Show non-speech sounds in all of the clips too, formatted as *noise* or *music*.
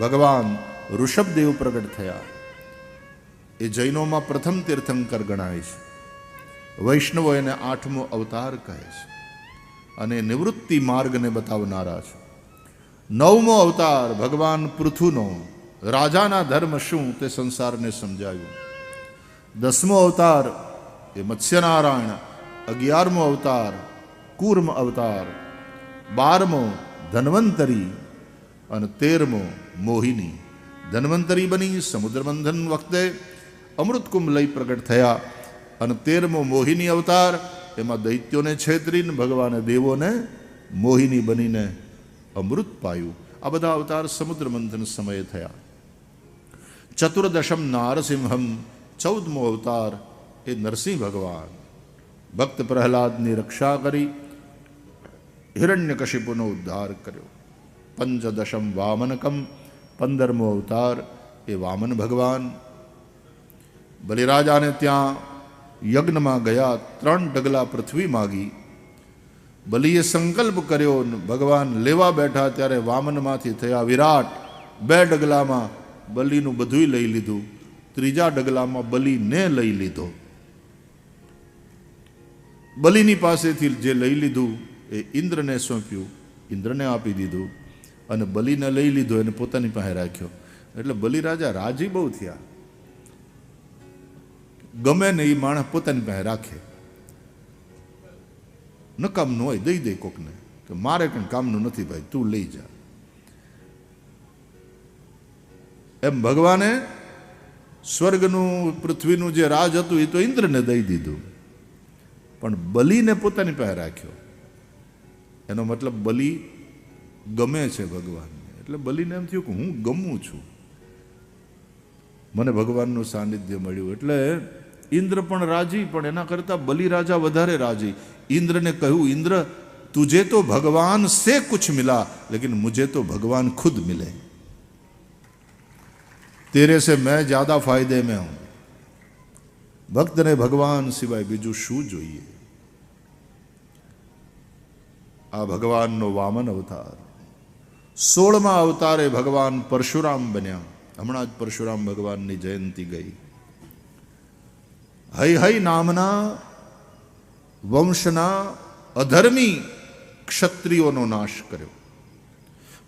ભગવાન ઋષભદેવ પ્રગટ થયા. એ જૈનોમાં પ્રથમ તીર્થંકર ગણાય છે. વૈષ્ણવો એને આઠમો અવતાર કહે છે અને નિવૃત્તિ માર્ગને બતાવનારા છે. નવમો અવતાર ભગવાન પૃથુનો. રાજાના ધર્મ શું તે સંસારને સમજાવ્યું દસમો અવતાર એ મત્સ્યનારાયણ. અગિયારમો અવતાર કૂર્મ અવતાર. બારમો ધન્વંતરી. અને તેરમો મોહિની ધન્વંતરી બની સમુદ્ર મંથન વખતે અમૃત કુંભ લઈ પ્રગટ થયા અને તેરમો મોહિની અવતાર એમાં દૈત્યોને છેતરીને ભગવાને દેવોને મોહિની બનીને અમૃત પાયું આ બધા અવતાર સમુદ્ર મંથન સમયે થયા ચતુર્દશમ નારસિંહમ ચૌદમો અવતાર એ નરસિંહ ભગવાન ભક્ત પ્રહલાદની રક્ષા કરી હિરણ્યકશિપુનો ઉદ્ધાર કર્યો પંચદશમ વામનકમ પંદરમો અવતાર એ વામન ભગવાન. બલિરાજાને ત્યાં યજ્ઞમાં ગયા, ત્રણ ડગલા પૃથ્વી માગી. બલિએ સંકલ્પ કર્યો, ભગવાન લેવા બેઠા ત્યારે વામનમાંથી થયા વિરાટ, બે ડગલામાં બલિનું બધુંય લઈ લીધું, ત્રીજા ડગલામાં બલિને લઈ લીધો. બલિની પાસેથી જે લઈ લીધું એ ઇન્દ્રને સોંપ્યું, ઇન્દ્રને આપી દીધું. અને બલિને લઈ લીધો, એને પોતાની પાસે રાખ્યો. એટલે બલિરાજા રાજી બહુ થયા. ગમે ને એ માણસ પોતાની પાસે રાખે. નકામનું હોય, દઈ દે કોકને. કે મારે કંઈ કામનું નથી ભાઈ, તું લઈ જા. એમ ભગવાને સ્વર્ગનું, પૃથ્વીનું જે રાજ હતું એ તો ઇન્દ્રને દઈ દીધું. પણ બલિને પોતાની પાસે રાખ્યો. એનો મતલબ બલિ ગમે છે ભગવાનને. એટલે બલીને એમ થયું કે હું ગમું છું. મને ભગવાનનું સાનિધ્ય મળ્યું. એટલે ઇન્દ્ર પણ રાજી, પણ એના કરતાં બલિ રાજા વધારે રાજી. ઇન્દ્રને કહ્યું, ઇન્દ્ર, તુજે તો ભગવાન સે કુછ મિલા, લેકિન મુજે તો ભગવાન ખુદ મિલે. તેરે સે મેં જ્યાદા ફાયદે મેં હું. ભક્તને ભગવાન સિવાય બીજું શું જોઈએ? આ ભગવાનનો વામન અવતાર. સોળમા અવતારે ભગવાન પરશુરામ બન્યા. હમણાં જ પરશુરામ ભગવાનની જયંતિ ગઈ. હૈ હૈ નામના વંશના અધર્મી ક્ષત્રિયોનો નાશ કર્યો.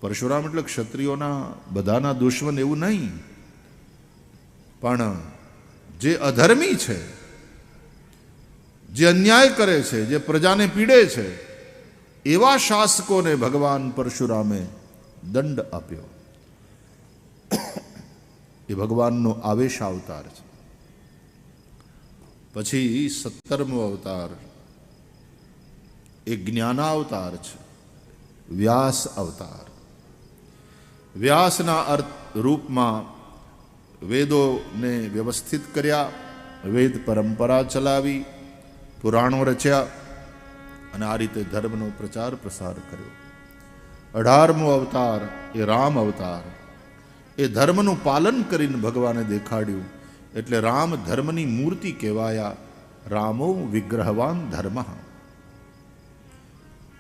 પરશુરામ એટલે ક્ષત્રિયોના બધાના દુશ્મન એવું નહીં. પણ જે અધર્મી છે, જે અન્યાય કરે છે, જે પ્રજાને પીડે છે, એવા શાસકોને ભગવાન પરશુરામે દંડ આપ્યો. એ ભગવાનનો આવેશ અવતાર છે. પછી સત્તરમો અવતાર, એ જ્ઞાનાવતાર છે, વ્યાસ અવતાર. વ્યાસના અર્થ રૂપમાં વેદોને વ્યવસ્થિત કર્યા, વેદ પરંપરા ચલાવી, પુરાણો રચ્યા અને આ રીતે ધર્મનો પ્રચાર પ્રસાર કર્યો. અઢારમો અવતાર એ રામ અવતાર. એ ધર્મનું પાલન કરીને ભગવાને દેખાડ્યું. એટલે રામ ધર્મની મૂર્તિ કહેવાયા રામો વિગ્રહવાન ધર્મ.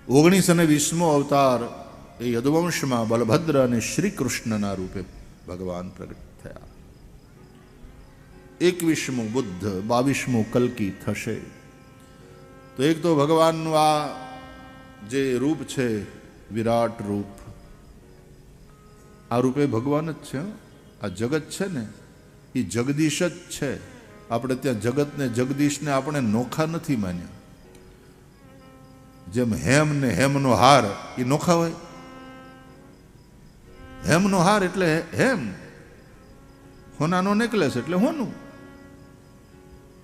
ઓગણીસ અને વીસમો અવતાર એ યદુવંશમાં બલભદ્ર અને શ્રી કૃષ્ણના રૂપે ભગવાન પ્રગટ થયા. એકવીસમો બુદ્ધ, બાવીસમો કલ્કી થશે. તો એક તો ભગવાનનું આ જે રૂપ છે વિરાટ રૂપ. આ રૂપે ભગવાન જ છે. આ જગત છે ને એ જગદીશ જ છે. આપણે ત્યાં જગતને જગદીશને આપણે નોખા નથી માન્યા. જેમ હેમ ને હેમનો હાર એ નોખા હોય. હેમનો હાર એટલે હેમ. હોનાનો નેકલેસ એટલે હોનું.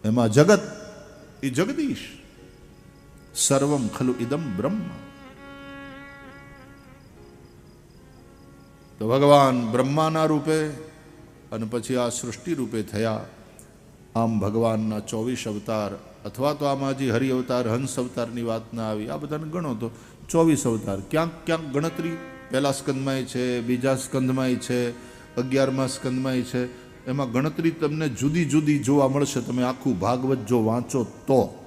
એમાં જગત એ જગદીશ. સર્વમ ખલુ ઇદમ બ્રહ્મ. તો ભગવાન બ્રહ્માના રૂપે અને પછી આ સૃષ્ટિ રૂપે થયા. આમ ભગવાનના ચોવીસ અવતાર અથવા તો આમાં હજી હરિ અવતાર, હંસ અવતારની વાત ના આવી, આ બધાને ગણો તો ચોવીસ અવતાર. ક્યાંક ક્યાંક ગણતરી પહેલા સ્કંદમાંય છે, બીજા સ્કંદમાંય છે, અગિયારમા સ્કંદમાંય છે. એમાં ગણતરી તમને જુદી જુદી જોવા મળશે. તમે આખું ભાગવત જો વાંચો તો.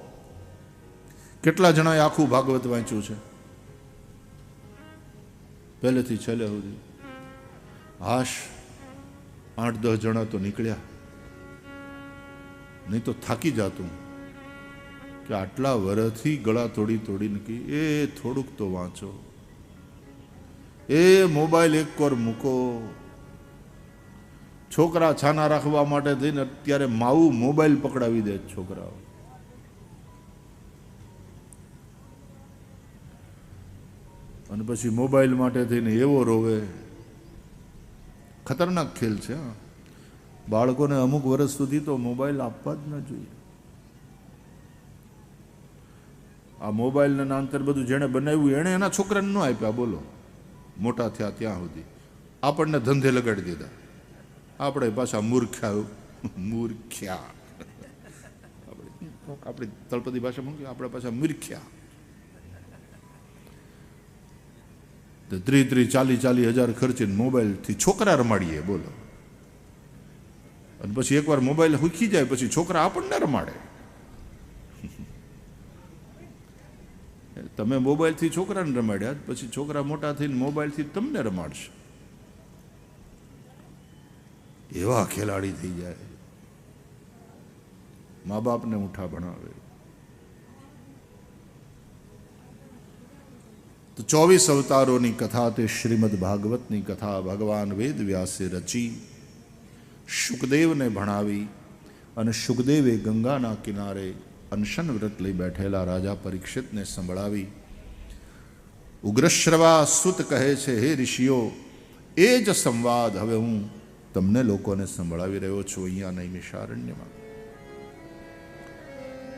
કેટલા જણાએ આખું ભાગવત વાંચ્યું છે? પહેલેથી છેલ્લે સુધી. હાશ આઠ દસ જણા તો નીકળ્યા. નહીં તો થાકી જાતું. કે આટલા વરથી ગળા તોડી તોડીને નીકળી એ થોડુંક તો વાંચો. એ મોબાઈલ એક કોર મૂકો. છોકરા છાના રાખવા માટે થઈને અત્યારે માવું મોબાઈલ પકડાવી દે છોકરાઓ. અને પછી મોબાઈલ માટે થઈને એવો રોવે. ખતરનાક ખેલ છે બાળકોને અમુક વર્ષ સુધી તો મોબાઈલ આપવા જ ન જોઈએ. આ મોબાઈલના નાંતર બધું જેણે બનાવ્યું, એણે એના છોકરાને ન આપ્યા, બોલો. મોટા થયા ત્યાં સુધી. આપણને ધંધે લગાડી દીધા. આપણે પાછા મૂર્ખ્યા મૂર્ખ્યા. આપણી તળપદી ભાષા મૂકી આપણે પાછા મૂર્ખ્યા. તો ત્રી ત્રી ચાલી ચાલી હજાર ખર્ચીને મોબાઈલથી છોકરા રમાડીએ, બોલો. અને પછી એકવાર મોબાઈલ હુખી જાય, પછી છોકરા આપણને રમાડે. *laughs* તમે મોબાઈલથી છોકરાને રમાડ્યા પછી છોકરા મોટા થઈને મોબાઈલથી તમને રમાડશે. એવા ખેલાડી થઈ જાય. મા બાપને ઉઠા ભણાવે. તો ચોવીસ અવતારોની કથા તે શ્રીમદ ભાગવતની કથા ભગવાન વેદ વ્યાસે રચી, શુકદેવને ભણાવી અને શુકદેવે ગંગાના કિનારે અનશન વ્રત લઈ બેઠેલા રાજા પરીક્ષિતને સંભળાવી, ઉગ્રશ્રવા સુત કહે છે, હે ઋષિઓ, એ જ સંવાદ હવે હું તમને લોકોને સંભળાવી રહ્યો છું અહીંયા નૈમિષારણ્યમાં.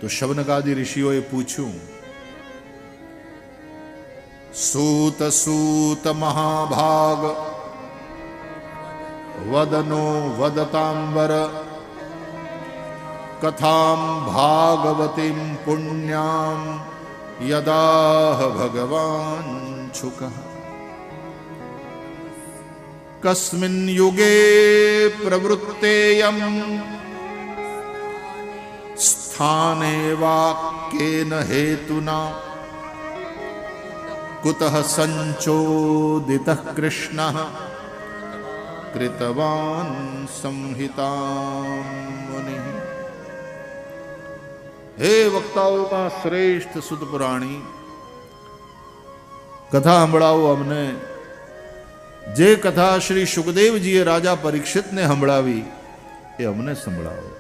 તો શવનગાદી ઋષિઓએ પૂછ્યું સૂત સૂત મહાભાગ વદનો વદતાંબર કથામ ભાગવતીમ પુણ્યામ યદાહ ભગવાન છુક કસ્મિન યુગે પ્રવૃત્તેયમ સ્થાને વાક્યેન હેતુના કુતઃ સંચોદિત કૃષ્ણ કૃતવાન સંહિતા હે વક્તાઓમાં શ્રેષ્ઠ સુત પુરાણી કથા સંભળાવો અમને જે કથા શ્રી સુખદેવજીએ રાજા પરીક્ષિતને સંભળાવી એ અમને સંભળાવો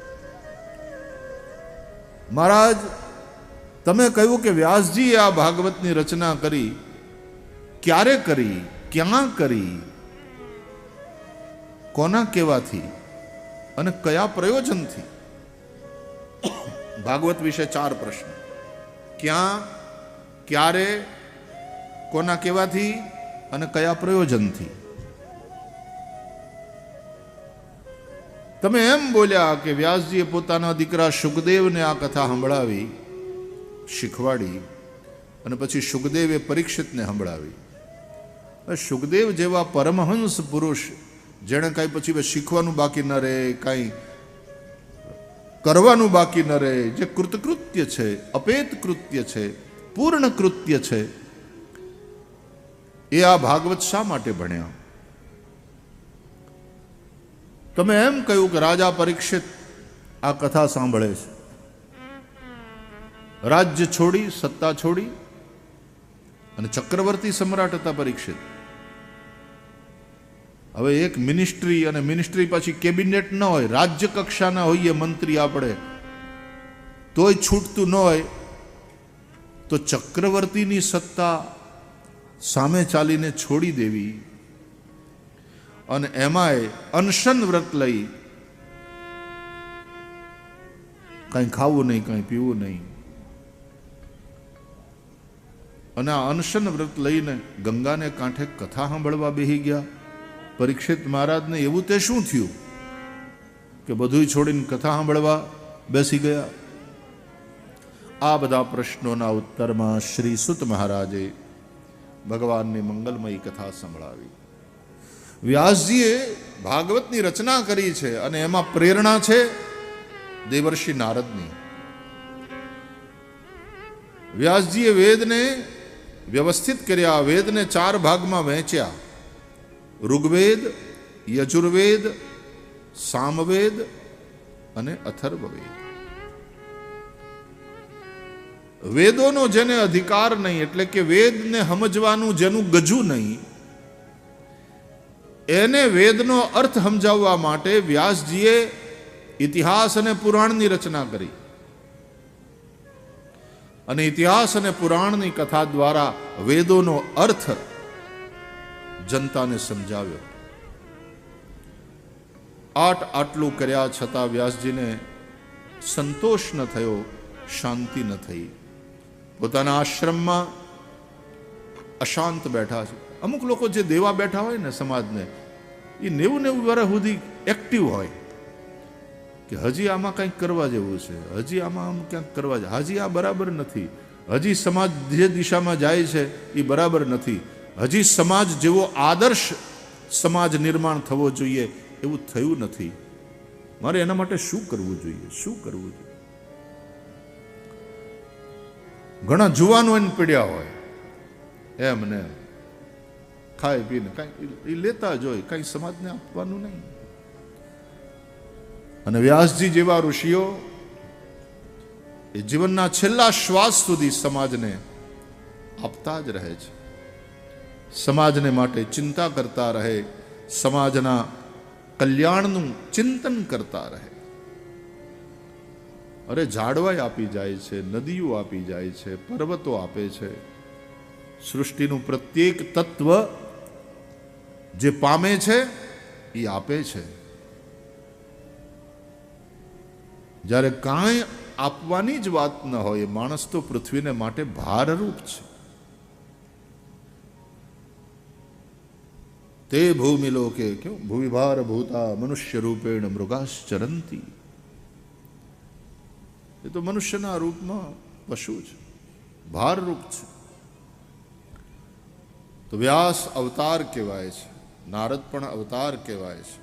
મહારાજ તમે કહ્યું કે વ્યાસજીએ આ ભાગવતની રચના કરી ક્યારે કરી, ક્યાં કરી, કોના કેવાથી અને કયા પ્રયોજનથી? ભાગવત વિશે ચાર પ્રશ્ન. ક્યાં, ક્યારે, કોના કેવાથી અને કયા પ્રયોજનથી? તમે એમ બોલ્યા કે વ્યાસજીએ પોતાના દીકરા સુખદેવને આ કથા સંભળાવી, શીખવાડી અને પછી સુખદેવે પરીક્ષિતને સંભળાવી. સુખદેવ જેવા પરમહંસ પુરુષ, જેણે કાંઈ પછી શીખવાનું બાકી ન રહે, કાંઈ કરવાનું બાકી ન રહે, જે કૃતકૃત્ય છે, અપેત કૃત્ય છે, પૂર્ણ કૃત્ય છે, એ આ ભાગવત શા માટે ભણ્યા? તમે એમ કહ્યું કે રાજા પરીક્ષિત આ કથા સાંભળે છે. રાજ્ય છોડી, સત્તા છોડી, અને ચક્રવર્તી સમ્રાટ હતા પરીક્ષિત. હવે એક મિનિસ્ટ્રી અને મિનિસ્ટ્રી પછી કેબિનેટ ન હોય, રાજ્ય કક્ષાના હોઈએ મંત્રી આપણે. તોય છૂટતું ન હોય, તો ચક્રવર્તીની સત્તા સામે ચાલીને છોડી દેવી. અને એમાંય અનશન વ્રત લઈ. કંઈ ખાવું નહીં, કંઈ પીવું નહીં. અને આ અનશન વ્રત લઈને ગંગાને કાંઠે કથા સાંભળવા બેહી ગયા. પરીક્ષિત મહારાજને એવું તે શું થયું કે બધું છોડીને કથા સાંભળવા બેસી ગયા? આ બધા પ્રશ્નોના ઉત્તરમાં શ્રી સુત મહારાજે ભગવાનની મંગલમય કથા સંભળાવી. વ્યાસજીએ ભાગવતની રચના કરી છે અને એમાં પ્રેરણા છે દેવર્ષિ નારદની. વ્યાસજીએ વેદને વ્યવસ્થિત કર્યા, વેદને ચાર ભાગમાં વહેંચ્યા. ઋગ્વેદ, યજુર્વેદ, સામવેદ અને અથર્વવેદ. વેદોનો જેને અધિકાર નહીં, એટલે કે વેદને સમજવાનું જેનું ગજુ નહીં, એને વેદનો અર્થ સમજાવવા માટે વ્યાસજીએ ઇતિહાસ અને પુરાણની રચના કરી. અને ઇતિહાસ અને પુરાણની કથા દ્વારા વેદોનો અર્થ જનતાને સમજાવ્યો. આટ આટલું કર્યા છતાં વ્યાસજીને સંતોષ ન થયો, શાંતિ ન થઈ. પોતાના આશ્રમમાં અશાંત બેઠા છે. અમુક લોકો જે દેવા બેઠા હોય ને સમાજને એ નેવું નેવું વર્ષ સુધી એક્ટિવ હોય. કે હજી આમાં કંઈક કરવા જેવું છે, હજી આમાં આમ ક્યાંક કરવા હજી આ બરાબર નથી. હજી સમાજ જે દિશામાં જાય છે એ બરાબર નથી. હજી સમાજ જેવો આદર્શ સમાજ નિર્માણ થવો જોઈએ એવું થયું નથી. મારે એના માટે શું કરવું જોઈએ? શું કરવું જોઈએ? ઘણા જુવાનો એને પીડ્યા હોય. એમ ને ખાય, પીને કાંઈ એ લેતા જ હોય, કાંઈ સમાજને આપવાનું નહીં. અને વ્યાસજી જેવા ઋષિઓ એ જીવનના છેલ્લા શ્વાસ સુધી સમાજને આપતા જ રહે છે. સમાજને માટે ચિંતા કરતા રહે. સમાજના કલ્યાણનું ચિંતન કરતા રહે. અરે ઝાડવાય આપી જાય છે, નદીઓ આપી જાય છે, પર્વતો આપે છે. સૃષ્ટિનું પ્રત્યેક તત્વ જે પામે છે, એ આપે છે. જ્યારે કાંઈ આપવાની જ વાત ન હોય માણસ તો પૃથ્વીને માટે ભારરૂપ છે. તે ભૂમિ લોકે ક્યું ભૂવિભાર ભૂતા મનુષ્ય રૂપેણ મૃગાશ્ચરંતી એ તો મનુષ્યના રૂપમાં પશુ છે ભારરૂપ છે તો વ્યાસ અવતાર કહેવાય છે નારદ પણ અવતાર કહેવાય છે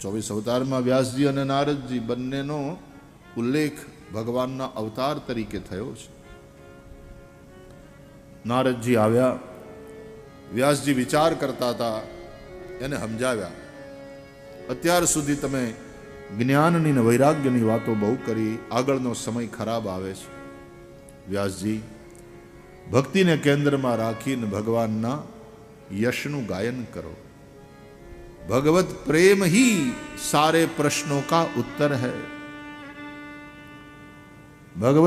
ચોવીસ અવતારમાં વ્યાસજી અને નારદજી બંનેનો ઉલ્લેખ ભગવાનના અવતાર તરીકે થયો છે નારદજી આવ્યા વ્યાસજી વિચાર કરતા હતા, એને સમજાવ્યા, અત્યાર સુધી તમે જ્ઞાનની ને વૈરાગ્યની વાતો બહુ કરી, આગળનો સમય ખરાબ આવે છે. વ્યાસજી, ભક્તિને કેન્દ્રમાં રાખીને ભગવાનના યશનું ગાયન કરો. ભગવત પ્રેમ હી સારે પ્રશ્નો કા ઉત્તર હૈ. ભગવત